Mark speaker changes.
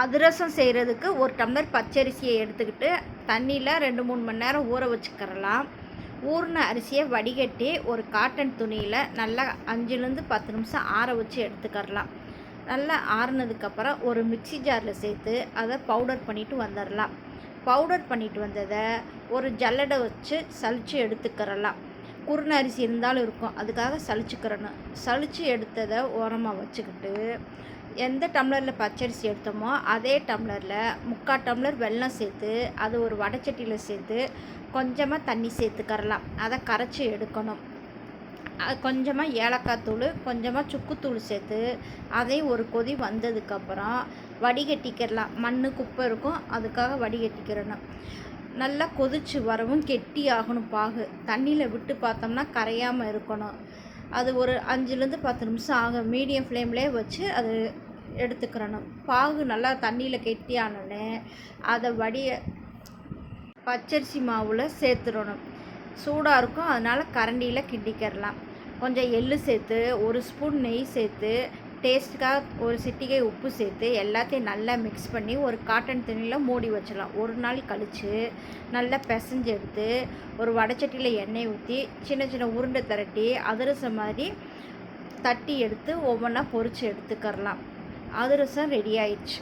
Speaker 1: அதிரசம் செய்கிறதுக்கு ஒரு டம்ளர் பச்சரிசியை எடுத்துக்கிட்டு தண்ணியில் ரெண்டு மூணு மணி நேரம் ஊற வச்சுக்கிறலாம். ஊறின அரிசியை வடிகட்டி ஒரு காட்டன் துணியில் நல்லா அஞ்சுலேருந்து பத்து நிமிஷம் ஆற வச்சு எடுத்துக்கரலாம் நல்லா ஆறுனதுக்கப்புறம் ஒரு மிக்ஸி ஜாரில் சேர்த்து அதை பவுடர் பண்ணிட்டு வந்துடலாம் பவுடர் பண்ணிட்டு வந்ததை ஒரு ஜல்லடை வச்சு சலிச்சு எடுத்துக்கிறலாம். குறுன அரிசி இருந்தாலும் இருக்கும். அதுக்காக சளிச்சுக்கிறணும். சளிச்சு எடுத்ததை ஓரமாக வச்சுக்கிட்டு எந்த டம்ளரில் பச்சரிசி எடுத்தோமோ அதே டம்ளரில் முக்கால் டம்ளர் வெல்லம் சேர்த்து அது ஒரு வடைச்சட்டியில் சேர்த்து கொஞ்சமாக தண்ணி சேர்த்துக்கரலாம் அதை கரைச்சி எடுக்கணும். அது கொஞ்சமாக ஏலக்காய் தூள் கொஞ்சமாக சுக்குத்தூள் சேர்த்து அதையும் ஒரு கொதி வந்ததுக்கப்புறம் வடிகட்டிக்கிறலாம். மண் குப்பை இருக்கும் அதுக்காக வடிகட்டிக்கிறணும். நல்லா கொதிச்சு வரவும் கெட்டி ஆகணும் பாகு. தண்ணியில் விட்டு பார்த்தோம்னா கரையாமல் இருக்கணும். அது ஒரு அஞ்சுலேருந்து பத்து நிமிஷம் ஆகும். மீடியம் ஃப்ளேம்லேயே வச்சு அது எடுத்துக்கிறணும். பாகு நல்லா தண்ணியில் கெட்டியானோடனே அதை வடிய பச்சரிசி மாவில் சேர்த்துடணும். சூடாக இருக்கும். அதனால் கரண்டியில் கிண்டிக்கிறலாம் கொஞ்சம் எள்ளு சேர்த்து ஒரு ஸ்பூன் நெய் சேர்த்து டேஸ்ட்டுக்காக ஒரு சிட்டிகை உப்பு சேர்த்து எல்லாத்தையும் நல்லா மிக்ஸ் பண்ணி ஒரு காட்டன் துணியில் மூடி வச்சிடலாம். ஒரு நாள் கழித்து நல்லா பிசைஞ்சு எடுத்து ஒரு வடச்சட்டியில் எண்ணெய் ஊற்றி சின்ன சின்ன உருண்டை திரட்டி அதிரசம் மாதிரி தட்டி எடுத்து ஒவ்வொன்றா பொரித்து எடுத்துக்கரலாம் அதிரசம் ரெடி ஆயிடுச்சு.